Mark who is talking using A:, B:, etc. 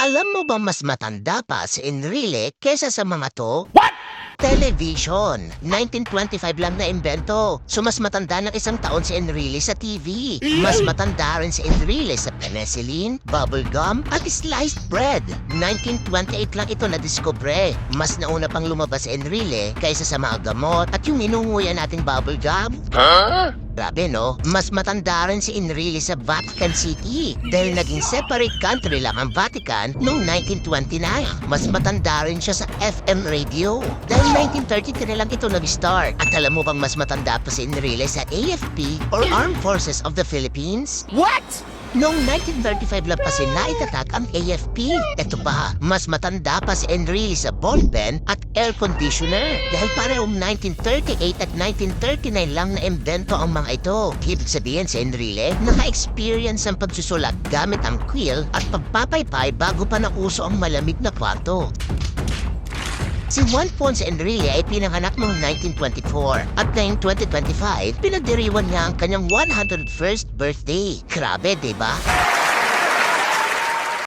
A: Alam mo ba mas matanda pa si Enrile kesa sa mga to? What? Television. 1925 lang na imbento. So mas matanda ng isang taon si Enrile sa TV. Mas matanda rin si Enrile sa penicillin, bubblegum, at sliced bread. 1928 lang ito na-discover. Mas nauna pang lumabas si Enrile kaysa sa mga gamot at yung inunguya nating bubblegum. Grabe no, mas matanda rin si Enrile sa Vatican City dahil naging separate country lang ang Vatican noong 1929. Mas matanda rin siya sa FM radio dahil 1933 lang ito nag-start. At alam mo bang mas matanda pa si Enrile sa AFP or Armed Forces of the Philippines?
B: What?
A: Noong 1935 lang kasi naitatak ang AFP. Ito pa, mas matanda pa si Enrile sa ball pen at air conditioner. Dahil parehong 1938 at 1939 lang na-invento ang mga ito. Ibig sabihin si Enrile, naka-experience ang pagsusulat gamit ang quill at pagpapaypay bago pa nauso ang malamig na kwarto. Si Juan Ponce Enrile ay pinanganak noong 1924 at ngayong 2025, pinagdiriwan niya ang kanyang 101st birthday. Grabe, di ba?